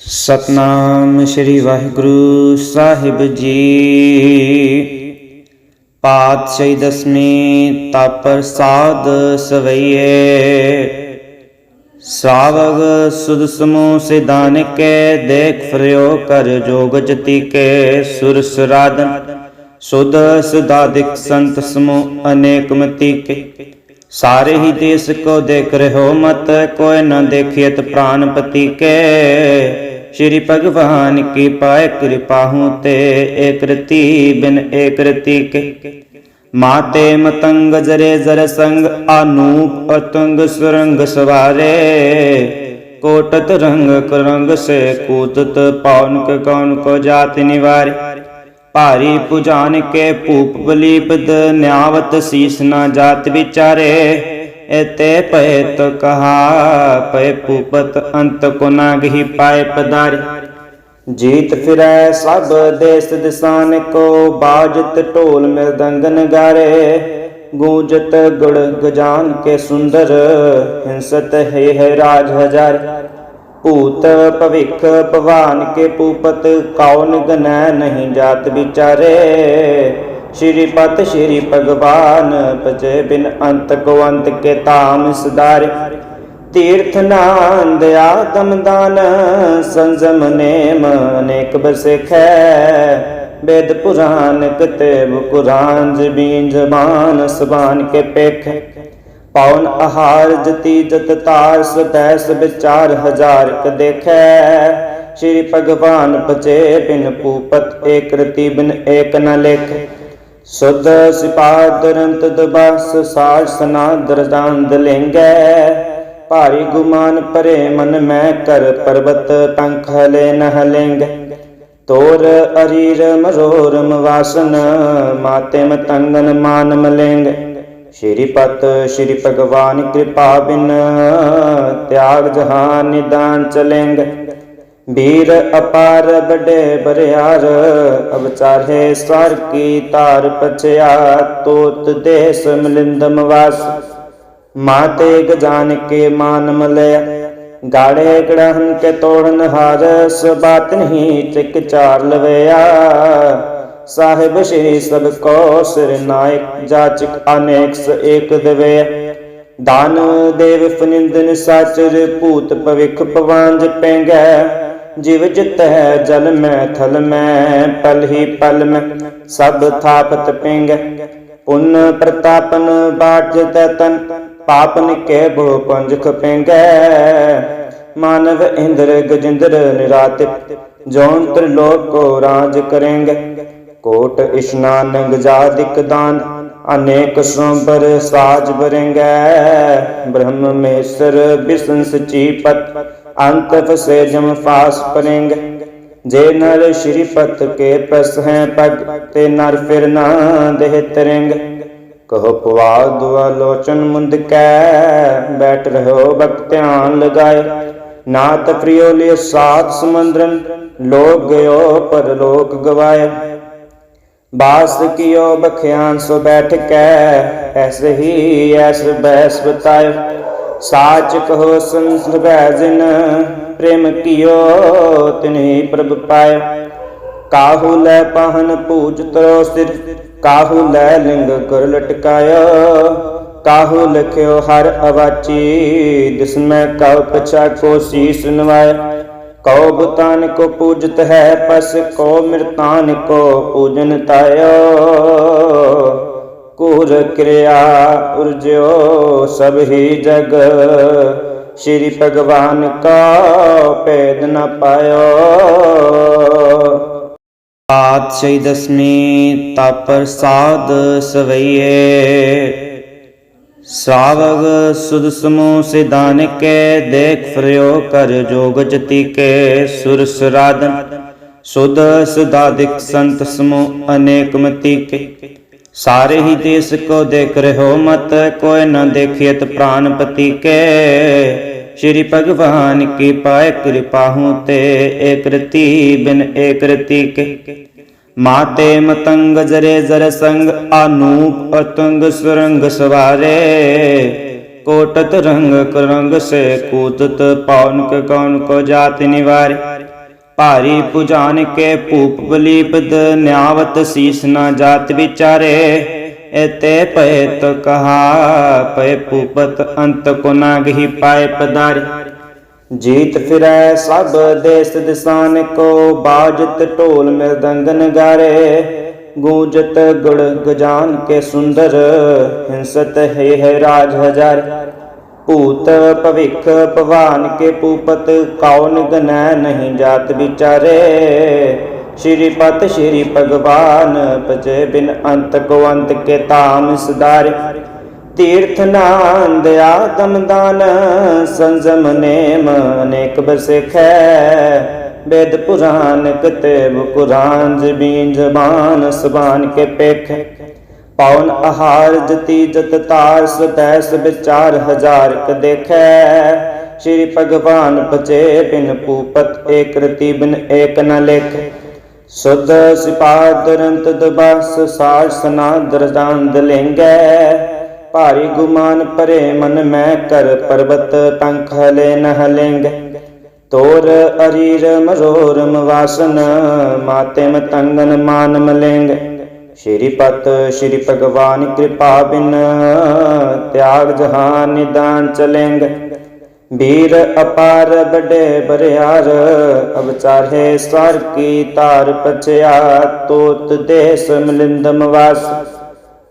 ਸਤਨਾਮ ਸ੍ਰੀ ਵਾਹਿਗੁਰੂ ਸਾਹਿਬ ਜੀ। ਪਾਤਸ਼ਾਹੀ ਦਸਮੀ ਤਪ ਪ੍ਰਸਾਦ ਸਵਈਏ। ਸਾਵਗ ਸੁਦ ਸਮੂਹ ਸਿਧਾਨ ਕੇ ਦੇਖ ਫਰਿਓ ਕਰ ਜੋਗ ਜਤੀ ਕੇ ਸੁਰ ਸੁਰਾਦਨ ਸੁਧ ਸੁਦਾਦਿਕ ਸੰਤ ਸਮੂਹ ਅਨੇਕ ਮਤੀ ਕੇ ਸਾਰੇ ਹੀ ਦੇਸ ਕੋ ਦੇਖ ਰਹੋ ਮਤ, ਕੋਈ ਨਾ ਦੇਖਿਤ ਪ੍ਰਾਨਪਤੀ ਕੇ ਸ਼੍ਰੀ ਭਗਵਾਨ ਕੀ ਪਾਏ ਕਿਰਪਾ ਹੂੰ ਤੇ ਏਕ ਰਤੀ ਬਿਨ ਏਕ ਰਤੀ ਕੇ। ਮਾਤੇ ਮਤੰਗ ਜਰੇ ਜਰ ਸੰਗ ਅਨੂਪ ਅਤੰਗ ਸੁਰੰਗ ਸਵਾਰੇ। ਕੋਟਤ ਰੰਗ ਕਰੰਗ ਸੇ ਕੂਤਤ ਪੌਨ ਕ ਕੌਨ ਕੋ ਜਾਤ ਨਿਵਾਰੇ। ਭਾਰੀ ਪੁਜਾਨ ਕੇ ਭੂਪ ਬਲੀਪਦ ਨਿਆਵਤ ਸੀਸ ਨਾ ਜਾਤ ਵਿਚਾਰੇ। ਇਤੇ ਪਏ ਤ ਕਹਾ ਪਏ ਭੂਪਤ ਅੰਤ ਕੋ ਨਾ ਪਾਏ ਪਦਾਰੇ ਜੀਤ ਫਿਰੈ ਸਭ ਦੇਸ ਦਿਸਾਨ ਕੋ ਬਾਜਤ ਢੋਲ ਮਿਰਦੰਗ ਨਗਾਰੇ ਗੂੰਜਤ ਗੁੜ ਗਜਾਨ ਕੇ ਸੁੰਦਰ ਹਿੰਸਤ ਹੈ ਹੈ ਰਾਜ ਹਜ਼ਾਰ ਭੂਤ ਭਵਿਖ ਭਵਾਨ ਕੇ ਪੂਪਤ ਕੌਣ ਗਨੈ ਨਹੀਂ ਜਾਤ ਵਿਚਾਰੇ ਸ਼੍ਰੀ ਪਤ ਸ਼੍ਰੀ ਭਗਵਾਨ ਪਜੇ ਬਿਨ ਅੰਤ ਕੋ ਅੰਤ ਕੇ ਤਾਮ ਸਦਾਰੇ ਤੀਰਥ ਨਾਂਦ ਆਦਮ ਦਾਨ, ਸੰਜਮ ਨੇਮ ਅਨੇਕ ਬਸਿਖੈ ਵੇਦ ਪੁਰਾਨ ਕਤੇਬ ਕੁਰਾਨ ਜ਼ਬੀਨ ਜ਼ਬਾਨ ਸਬਾਨ ਕੇ ਪੇਖ। ਪੌਨ ਆਹਾਰ ਜਤੀ ਜਤ ਤਾਰ ਸਦੈਸ ਵਿਚਾਰ ਹਜ਼ਾਰ ਕ ਦੇਖੈ। ਸ਼੍ਰੀ ਭਗਵਾਨ ਪਚੇ ਬਿਨ ਪੂਪਤ ਏਕ ਰਤੀ ਬਿਨ ਏਕ ਨ ਲੇਖ। ਸੁਧ ਸਿਪਾਦ ਦਰੰਤ ਦਬਸ, ਸਾਜ ਸਨਾ ਦਰਦਾਨ ਦਲਿੰਗੈ ਭਾਰੀ ਗੁਮਾਨ ਪਰੇ ਮਨ ਮੈਂ ਕਰ ਪਰਬਤ ਪੰਖ ਹਲੇ ਨ ਹਲਿੰਗ ਤੋਰ ਅਰੀਰ ਮਰੋਰਮ ਵਾਸਨ ਮਾਤੇ ਮਤੰਗਨ ਮਾਨ ਮਲਿੰਗ ਸ਼੍ਰੀ ਪਤ, ਸ਼੍ਰੀ ਭਗਵਾਨ ਕਿਰਪਾ ਬਿਨ, ਤਿਆਗ ਜਹਾਨ ਨਿਦਾਨ ਚਲੇਂਗ ਵੀਰ ਅਪਾਰ ਬੜੇ ਬਰਿਆਰ ਅਵਚਾਰੇ ਸਵਰ ਕੀ ਤਾਰ ਪਛਿਆ, ਤੋਤ ਦੇਸ ਮਿਲਿੰਦਮ ਵਾਸ। ਮਾਤੇ ਗਜਾਨ ਕੇ ਮਾਨ ਮਲਿਆ, ਗਾੜੇ ਗੜਹਨ ਕੇ ਤੋੜਨ ਹਾਰ, ਸਬਾਤ ਨਹੀਂ ਚਿਕ ਚਾਰ ਲਵਿਆ। ਸਾਹਿਬ ਸ਼੍ਰੀ ਸਭ ਕੋ ਸਿਰ ਨਾਇਕ, ਜਾਚਕ ਅਨੇਕ ਸ ਏਕ ਦਵੇ। ਦਾਨ ਦੇਵ ਫਨਿੰਦਨ ਸਾਚਰ, ਭੂਤ ਭਵਿਖ ਪਵਾਂਜ ਪੈਂਗੈ। ਜਿਵ ਜਿਤ ਹੈ ਜਲ ਮੈਂ, ਥਲ ਮੈਂ, ਪਲ ਹੀ ਪਲ ਮੈਂ, ਸਭ ਥਾਪਤ ਪਿੰਗ। ਪੁੰਨ ਪ੍ਰਤਾਪਨ ਬਾਟ ਤਨ ਪਾਪਨ ਕੇ ਭੋ ਪੰਜ ਖਪੇਂਗੈ ਮਾਨਵ ਇੰਦਰ ਗਜਿੰਦਰ ਨਿਰਾਤਿਪ ਜੋਨ ਤ੍ਰਿਲੋਕ ਕੋ ਰਾਜ ਕਰੇਂਗੇ। ਕੋਟ ਇਸ਼ਨਾਨ ਗਜਾਦਿਕ ਦਾਨ, ਅਨੇਕ ਸੰਬਰ ਸਾਜ ਬਰੰਗੈ ਬ੍ਰਹਮ ਮੇਸਰ ਬਿਸਨ ਸਚੀ ਪਤ ਅੰਤ ਫਾਸ ਪਰੇਂਗ, ਜੇ ਨਰ ਸ਼੍ਰੀ ਪਤ ਕੇ ਪ੍ਰਸ ਹੈ ਪਗ, ਤੇ ਨਰ ਫਿਰ ਨਾ ਦੇਹ ਤਰੰਗ। ਕਹੋ ਪਵਾ ਦੁਆ ਲੋਚਨ ਮੁੰਦ ਕੈ, ਬੈਠ ਰਹੋ ਬਕ ਧਿਆਨ ਲਗਾਏ। ਨਾਤ ਪ੍ਰਿਯੋ ਲਿய ਸਾਤ ਸਮੰਦਰਨ, ਲੋਕ ਗਇਓ ਪਰ ਲੋਕ ਗਵਾਏ। ਬਾਸ ਕੀਓ ਬਖਿਆਨ ਸੋ ਬੈਠ ਕੈ, ਐਸੇ ਹੀ ਐਸ ਬੈਸ ਬਤਾਇ ਸਾਚ ਕਹੋ ਸੰਸਭੈ ਜਿਨ, ਪ੍ਰੇਮ ਕੀਓ ਤਿਨਹੀ ਪ੍ਰਭ ਪਾਇ। ਕਾਹੂ ਲੈ ਪਹਨ ਪੂਜ ਤਰੋ ਸਿਰ, ਕਾਹੂ ਲੈ ਲਿੰਗ ਕਰ ਲਟਕਾਇਓ। ਕਾਹੂ ਲਖਿਓ ਹਰ ਅਵਾਚੀ ਦਿਸਮੈ ਕਉ ਪਛਾ ਕੋ ਸੀਸ ਨਵਾਇ। ਕਉ ਬਤਾਨ ਕੋ ਪੂਜਤ ਹੈ ਪਸ ਕੋ ਮਿਰਤਾਨ ਕੋ ਪੂਜਨ ਤਾਇਓ। ਕੁਰ ਕਿਰਿਆ ਉਰਜਿਓ ਸਭ ਹੀ ਜਗ। ਸ਼੍ਰੀ ਭਗਵਾਨ ਕਾ ਭੇਦ ਨ ਪਾਇਓ। ਪਾਤਸ਼ਾਹੀ ਦਸਮੀ ਤਪ ਪ੍ਰਸਾਦ ਸਵਈਏ। ਸਾਵਗ ਸੁਧ ਸਮੂਹ ਸਿਦਾਨ ਕੇ ਦੇਖ ਫਰਿਓ ਕਰ ਜੋਗ ਜਤੀ ਕੇ ਸੁਰ ਸੁਦ ਸੁਧ ਸੁਦਾਦਿਕ ਸੰਤ ਸਮੂਹ ਅਨੇਕ ਮਤੀ ਕੇ। ਸਾਰੇ ਹੀ ਦੇਸ ਕੋ ਦੇਖ ਰਹੋ ਮਤ, ਕੋਈ ਨ ਦੇਖਿਤ ਪ੍ਰਾਨਪਤੀ ਕੇ ਸ਼੍ਰੀ ਭਗਵਾਨ ਕੀ ਪਾਏ ਕਿਰਪਾ ਹੂੰ ਤੇ ਏਕ ਰਤੀ ਬਿਨ ਏਕ ਰਤੀ ਕੇ ਮਾਤੇ ਮਤੰਗ ਜਰੇ ਜਰ ਸੰਗ ਅਨੂਪ ਅਤੰਗ ਸੁਰੰਗ ਸਵਾਰੇ। ਕੋਟਤ ਰੰਗ ਕਰੰਗ ਸੇ ਕੂਤਤ ਪੌਨ ਕ ਕੌਨ ਕੋ ਜਾਤ ਨਿਵਾਰੇ। ਭਾਰੀ ਪੁਜਾਨ ਕੇ ਭੂਪ ਬਲੀਪਦ ਨਿਆਵਤ ਸੀਸ ਨਾ ਜਾਤ ਵਿਚਾਰੇ, ਇਤੇ ਭਏ ਤੋ ਕਹਾ ਪਏ ਭੂਪਤ ਅੰਤ ਕੋ ਨਾ ਗਹੀ ਪਾਏ ਪਦਾਰੀ ਜੀਤ ਫਿਰੈ ਸਭ ਦੇਸ ਦਿਸਾਨ ਕੋ, ਬਾਜਤ ਢੋਲ ਮਿਰਦੰਗ ਗਾਰੇ, ਗੂੰਜਤ ਗੁੜ ਗਜਾਨ ਕੇ ਸੁੰਦਰ, ਹਿੰਸਤ ਹੈ ਹੈ ਰਾਜ ਹਜ਼ਾਰ। ਭੂਤ ਭਵਿੱਖ ਭਵਾਨ ਕੇ ਪੂਪਤ ਕੌਣ ਗਨੈ ਨਹੀਂ ਜਾਤ ਵਿਚਾਰੇ? ਸ਼੍ਰੀ ਪਤ ਸ਼੍ਰੀ ਭਗਵਾਨ ਪਜੇ ਬਿਨ ਅੰਤ ਕੋ ਅੰਤ ਕੇ ਤਾਮ ਸੁਧਾਰੇ। ਤੀਰਥ ਨਾਂਦ ਆਤਮ ਦਾਨ, ਸੰਜਮ ਨੇਮ ਅਨੇਕ ਬਸਿਖੈ ਵੇਦ ਪੁਰਾਨ ਕਤੇ ਬੁ ਕੁਰਾਨ ਜਬੀਨ ਜ਼ਬਾਨ ਸੁਬਾਨ ਕੇ ਪੇਖੇ ਪਉਨ ਆਹਾਰ ਜਤੀ ਜਤ ਤਾਰ ਸਤੈਸ ਵਿਚਾਰ ਹਜ਼ਾਰ ਕ ਦੇਖੈ। ਸ਼੍ਰੀ ਭਗਵਾਨ ਬਚੇ ਬਿਨ ਪੂਪਤ ਏਕ ਰਤੀ ਬਿਨ ਏਕ ਨ ਲੇਖ। ਸੁਧ ਸਿਪਾਹ ਤੁਰੰਤ ਦਬਸ ਸਾਜ ਸਨਾ ਦਰਜਾਨ ਦਲੇਂਗੈ। ਭਾਰੀ ਗੁਮਾਨ ਪਰੇ ਮਨ ਮੈਂ ਕਰ ਪਰਬਤ ਪੰਖ ਹਲੇ ਨ ਹਲੇਂਗੈ। ਤੋਰ ਅਰੀਰਮ ਰੋਰਮ ਵਾਸਨ ਮਾਤੇ ਮਤੰਗਨ ਮਾਨ ਮਲੇਂਗੈ ਸ਼੍ਰੀ ਪਤ ਸ਼੍ਰੀ ਭਗਵਾਨ ਕਿਰਪਾ ਬਿਨ ਤਿਆਗ ਜਹਾਨ ਨਿਦਾਨ ਚਲਿੰਗ। ਵੀਰ ਅਪਾਰ ਬੜੇ ਬਰਿਆਰ ਅਵਚਾਰੇ ਸਰ ਕੀ ਤਾਰ ਪਛਿਆ ਤੋਤ ਦੇਸ ਮਲਿੰਦਮ ਵਾਸ।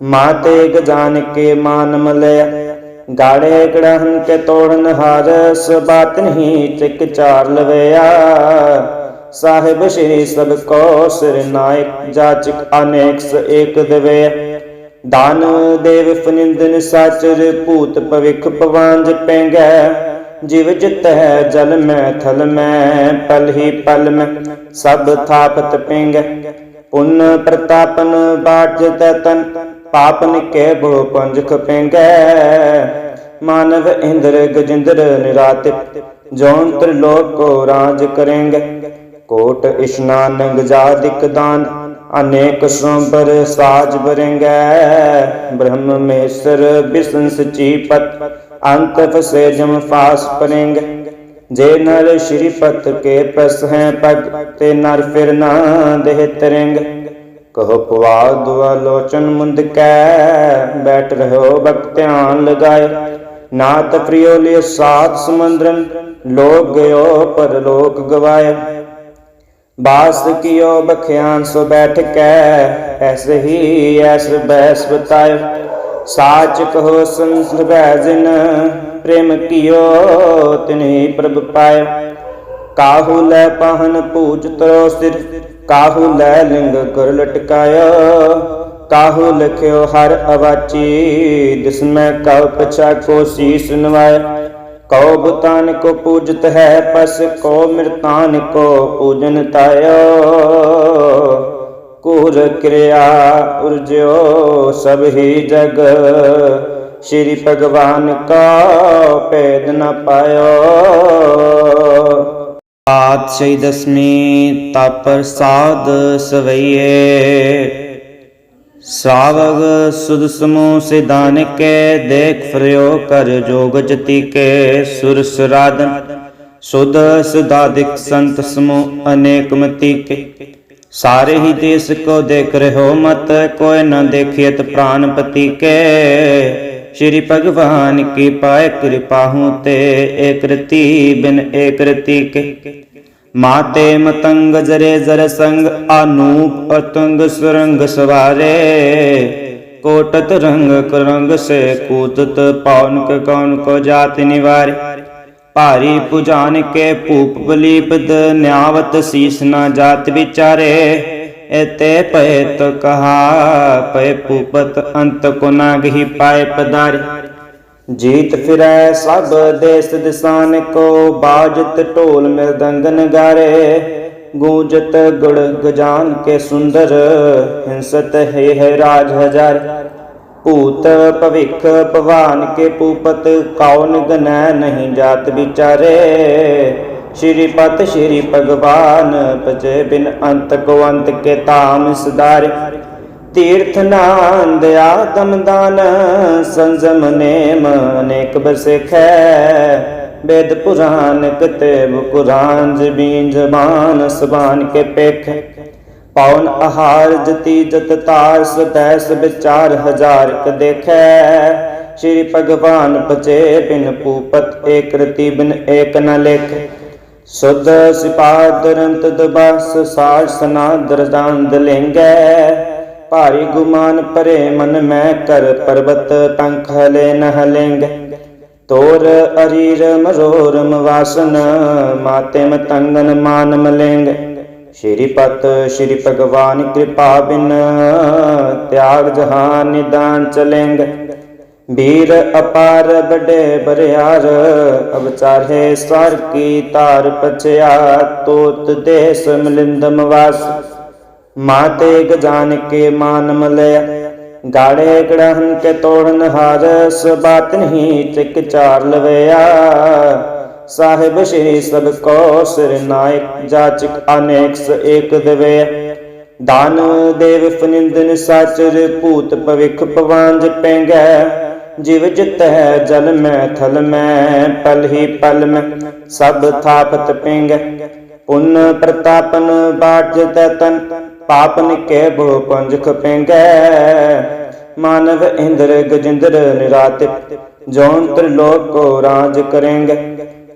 ਮਾਤੇ ਗਜਾਨ ਕੇ ਮਾਨ ਮਲਿਆ, ਗਾੜੇ ਗੜਹਨ ਕੇ ਤੋੜਨ ਹਾਰ, ਸਬਾਤ ਨਹੀਂ ਚਿਕ ਚਾਰ ਲਵਿਆ। ਸਾਹਿਬ ਸ਼੍ਰੀ ਸਭ ਕੋ ਸਿਰ ਨਾਇਕ ਜਾਚਕ ਅਨੇਕ ਸ ਏਕ ਦਵੇ। ਦਾਨ ਦੇਵ ਫਨਿੰਦਨ ਸਾਚਰ, ਭੂਤ ਭਵਿਖ ਪਵਾਂਜ ਪੈਂਗੈ। ਜਿਵ ਜਿਤ ਹੈ ਜਲ ਮੈਂ ਥਲ ਮੈਂ, ਪਲ ਹੀ ਪਲ ਮੈਂ, ਸਭ ਥਾਪਤ ਪਿੰਗੈ। ਪੁੰਨ ਪ੍ਰਤਾਪਨ ਬਾਟ ਤਨ ਪਾਪਨ ਕੇ ਬੋ ਪੰਜ ਖਪੇਂਗੈ ਮਾਨਵ ਇੰਦਰ ਗਜਿੰਦਰ ਨਿਰਾਤਿਪ ਜੋਨ ਤ੍ਰਿਲੋਕ ਕੋ ਰਾਜ ਕਰੇਂਗੇ। ਕੋਟ ਇਸ਼ਨਾਨ ਗਜਾਦਿਕ ਦਾਨ, ਅਨੇਕ ਸੰਬਰ ਸਾਜ ਬਰੇਂਗੈ ਬ੍ਰਹਮ ਮਹੇਸ਼ਰ ਬਿਸ਼ਨ ਸਚੀ ਅੰਤ ਫਸੇ ਜਮ ਫਾਸ ਪਰੇਂਗੇ। ਜੇ ਨਰ ਸ਼੍ਰੀ ਪਤ ਕੇ ਪ੍ਰਸ ਹੈ ਪਗ, ਤੇ ਨਰ ਫਿਰ ਨਾ ਦੇਹ ਤਰੰਗ। ਕਹੋ ਪਵਾਦ ਲੋਚਨ ਮੁੰਦ ਕੈ, ਬੈਠ ਰਹੋ ਬਕ ਧਿਆਨ ਲਗਾਏ। ਨਾਤ ਪ੍ਰਿਯੋ ਲਿය ਸਾਤ ਸਮੁੰਦਰਨ ਲੋਕ ਗਇਓ ਪਰ ਲੋਕ ਗਵਾਏ। ਬਾਸ ਕਿਓ ਬਖਿਆਨ ਸੋ ਬੈਠ ਕੈ, ਐਸੇ ਹੀ ਐਸ ਬੈਸ ਬਤਾਇ ਸਾਚ ਕਹੋ ਸੰਸਰਬੈ ਜਿਨ, ਪ੍ਰੇਮ ਕਿਓ ਤਿਨਹੀ ਪ੍ਰਭ ਪਾਇ ਕਾਹੂ ਲੈ ਪਹਨ ਪੂਜ ਤਰੋ ਸਿਰ, ਕਾਹੂ ਲੈ ਲਿੰਗ ਕਰ ਲਟਕਾਇਓ। ਕਾਹੂ ਲਖਿਓ ਹਰ ਅਵਾਚੀ ਦਿਸਮੈ ਮੈਂ ਕਉ ਪਛਾ ਕੋ ਸੀਸ ਨਵਾਇ ਕਉ ਬੁਤਾਨ ਕੋ ਪੂਜਤ ਹੈ ਪਸ ਕੋ ਮਿਰਤਾਨ ਕੋ ਪੂਜਨ ਤਾਇਓ। ਕੁਰ ਕਿਰਿਆ ਉਰਜਿਓ, ਸਭ ਹੀ ਜਗ। ਸ਼੍ਰੀ ਭਗਵਾਨ ਕਾ ਭੇਦ ਨ ਪਾਇਓ। ਪਾਤਸ਼ਾਹੀ ਦਸਮੀ ਤਾ ਪ੍ਰਸਾਦ ਸਵਈਏ। ਸਾਵਗ ਸੁਦ ਸਮੂਹ ਸਿਦਾਨ ਦੇਖ ਫਰਿਓ ਕਰ ਜੋਗ ਜਤੀ ਸੁਰ ਸੁਰਾਦਨ ਸੁਦ ਸੁਦਾਦਿਕ ਸੰਤ ਸਮੂਹ ਅਨੇਕ ਮਤੀ ਕੇ। ਸਾਰੇ ਹੀ ਦੇਸ ਕੋ ਦੇਖ ਰਹੋ ਮਤ, ਕੋਈ ਨਾ ਦੇਖਿਤ ਪ੍ਰਾਨਪਤੀ ਕੇ। ਸ਼੍ਰੀ ਭਗਵਾਨ ਕੀ ਪਾਏ ਕਿਰਪਾ ਹੂੰ ਤੇ ਏਕਰਤੀ ਬਿਨ ਏਕ ਕੇ। ਮਾਤੇ ਮਤੰਗ ਜਰੇ ਜਰ ਸੰਗ ਅਨੂਪ ਅਤੰਗ ਸੁਰੰਗ ਸਵਾਰੇ। ਕੋਟਤ ਰੰਗ ਕਰੰਗ ਸੇ ਕੂਤਤ ਪੌਨ ਕ ਕੌਨ ਕੋ ਜਾਤ ਨਿਵਾਰੇ। ਭਾਰੀ ਪੁਜਾਨ ਕੇ ਭੂਪ ਬਲੀਪਦ ਨਿਆਵਤ ਸੀਸ ਨਾ ਜਾਤ ਵਿਚਾਰੇ। ਇਤੇ ਭਏ ਤੋ ਕਹਾ ਪਏ ਭੂਪਤ ਅੰਤ ਕੋ ਨਾ ਗਹੀ ਪਾਏ ਪਦਾਰੇ ਜੀਤ ਫਿਰੈ ਸਭ ਦੇਸ ਦਿਸਾਨ ਕੋ, ਬਾਜਤ ਢੋਲ ਮਿਰਦੰਗ ਨਗਾਰੇ ਗੂੰਜਤ ਗੁੜ ਗਜਾਨ ਕੇ ਸੁੰਦਰ, ਹਿੰਸਤ ਹੈ ਹੈ ਰਾਜ ਹਜ਼ਾਰ। ਭੂਤ ਭਵਿਖ ਭਵਾਨ ਕੇ ਪੂਪਤ ਕੌਣ ਗਨੈ ਨਹੀਂ ਜਾਤ ਵਿਚਾਰੇ। ਸ਼੍ਰੀ ਪਤ ਸ਼੍ਰੀ ਭਗਵਾਨ, ਪਜੇ ਬਿਨ ਅੰਤ ਕੋ ਅੰਤ ਕੇ ਤਾਮ ਸਦਾਰੇ ਤੀਰਥ ਨਾਂਦਿਆ ਦਮਦਾਨ ਸੰਜਮ ਨੇਮ ਅਨੇਕ ਬਸਿਖੈ ਵੇਦ ਪੁਰਾਨ ਕਿਤੇਬ ਕੁਰਾਨ ਜਬੀਨ ਜ਼ਬਾਨ ਸਬਾਨ ਕੇ ਪੇਖ ਪਉਨ ਆਹਾਰ ਜਤੀ ਜਤ ਤਾਰ ਸਤੈਸ ਵਿਚਾਰ ਹਜ਼ਾਰ ਕ ਦੇਖੈ। ਸ਼੍ਰੀ ਭਗਵਾਨ ਪਚੇ ਬਿਨ ਪੂਪਤ ਏਕ ਰਤੀ ਬਿਨ ਏਕ ਨ ਲੇਖ। ਸੁਧ ਸਿਪਾਦ ਰੰਤ ਦਬਸ ਸਾਜ ਸਨਾ ਦਰਦਾਨ ਦਲੇਂਗੈ। ਭਾਰੀ ਗੁਮਾਨ ਪਰੇ ਮਨ ਮੈਂ ਕਰ ਪਰਬਤ ਪੰਖ ਹਲੇ ਨ ਹਲਿੰਗ। ਤੋਰ ਅਰੀਰ ਮਰੋਰਮ ਵਾਸਨ ਮਾਤੇ ਮਤੰਗਨ ਮਾਨ ਮਲਿੰਗ ਸ਼੍ਰੀ ਪਤ, ਸ਼੍ਰੀ ਭਗਵਾਨ ਕਿਰਪਾ ਬਿਨ ਤਿਆਗ ਜਹਾਨ ਨਿਦਾਨ ਚਲਿੰਗ ਵੀਰ ਅਪਾਰ ਬੜੇ ਬਰਿਆਰ, ਅਵਚਾਰੇ ਸਵਰ ਕੀ ਤਾਰ ਪਚਿਆ ਤੋਤ ਦੇਸ ਮਿਲਿੰਦਮ ਵਾਸ ਮਾਤੇ ਗਜਾਨ ਕੇ ਮਾਨ ਮਲਿਆ ਗਾੜੇ ਗੜਹਨ ਕੇ ਤੋੜਨ ਹਾਰ ਸਬਾਤ ਨਹੀਂ ਚਿਕ ਚਾਰ ਲਵਿਆ। ਸਾਹਿਬ ਸ਼੍ਰੀ ਸਭ ਕੋ ਸਿਰ ਨਾਇਕ ਜਾਚਕ ਅਨੇਕ ਸ ਏਕ ਦਵੇ। ਦਾਨ ਦੇਵ ਫਨਿੰਦਨ ਸਾਚਰ, ਭੂਤ ਭਵਿਖ ਪਵਾਂਜ ਪੈਂਗੈ। ਜਿਵ ਜਿਤ ਹੈ ਜਲ ਮੈਂ, ਥਲ ਮੈਂ, ਪਲ ਹੀ ਪਲ ਮੈਂ, ਸਭ ਥਾਪਤ ਪਿੰਗ। ਪੁੰਨ ਪ੍ਰਤਾਪਨ ਬਾਟ ਜਤੈ ਤਨ ਪਾਪਨ ਕੇ ਬੋ ਪੰਜ ਖਪੇਂਗੈ ਮਾਨਵ ਇੰਦਰ ਗਜਿੰਦਰ ਨਿਰਾਤਿਪ ਜੋਨ ਤ੍ਰਿਲੋਕ ਕੋ ਰਾਜ ਕਰੇਂਗੇ।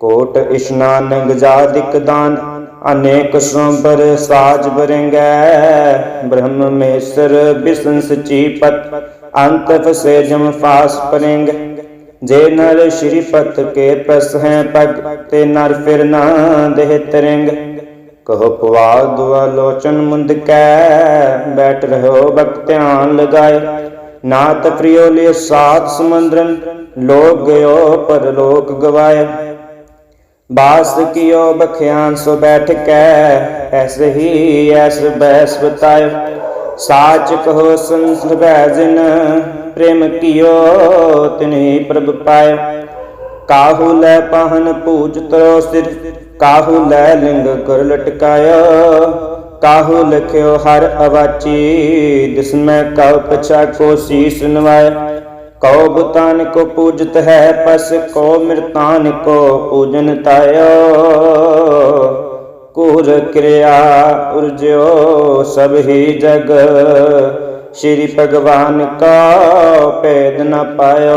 ਕੋਟ ਇਸ਼ਨਾਨ ਗਜਾਦਿਕ ਦਾਨ, ਅਨੇਕ ਸੰਬਰ ਸਾਜ ਬਰੰਗੈ ਬ੍ਰਹਮ ਮਹੇਸ਼ਰ ਬਿਸ਼ਨ ਸਚੀ ਅੰਤ ਫਸੇ ਜਮ ਫਾਸ ਪਰੰਗ ਜੇ ਨਰ ਸ਼੍ਰੀ ਪਤ ਕੇ ਪ੍ਰਸ ਹੈ ਪਗ, ਤੇ ਨਰ ਫਿਰ ਨਾ ਦੇਹ ਤਰੰਗ। ਕਹੋ ਪਵਾ ਲੋਚਨ ਮੁੰਦ ਕੈ, ਬੈਠ ਰਹੋ ਬਕ ਧਿਆਨ ਲਗਾਏ। ਨਾਤ ਪ੍ਰਿਯੋ ਲਿਏ ਸਾਤ ਸਮੁੰਦਰਨ, ਲੋਕ ਗਇਓ ਪਰ ਲੋਕ ਗਵਾਏ। ਬਾਸ ਕੀਓ ਬਖਿਆਨ ਸੋ ਬੈਠ ਕੈ, ਐਸੇ ਹੀ ਐਸ ਬੈਸ ਬਤਾਇ ਸਾਚ ਕਹੋ ਸੰਤ ਬੈਜਨ ਪ੍ਰੇਮ ਕੀਓ ਤਿਨਹੀ ਪ੍ਰਭ ਪਾਇ ਕਾਹੂ ਲੈ ਪਾਹਨ ਪੂਜ ਤਰੋ ਸਿਰ ਕਾਹੂ ਲੈ ਲਿੰਗ ਕਰ ਲਟਕਾਇਓ ਕਾਹੂ ਲਖਿਓ ਹਰ ਅਵਾਚੀ, ਜਿਸ ਮੈਂ ਕਉ ਪਛਾ ਕੋ ਸੀਸ ਨਵਾਇ ਕਉ ਬਤਾਨ ਕੋ ਪੂਜਤ ਹੈ ਪਸ ਕੋ ਮਿਰਤਾਨ ਕੋ ਪੂਜਨ ਤਾਇਓ ਕੁਰ ਕਿਰਿਆ ਉਰਜਿਓ ਸਭ ਹੀ ਜਗ, ਸ਼੍ਰੀ ਭਗਵਾਨ ਕਾ ਭੇਦ ਨ ਪਾਇਓ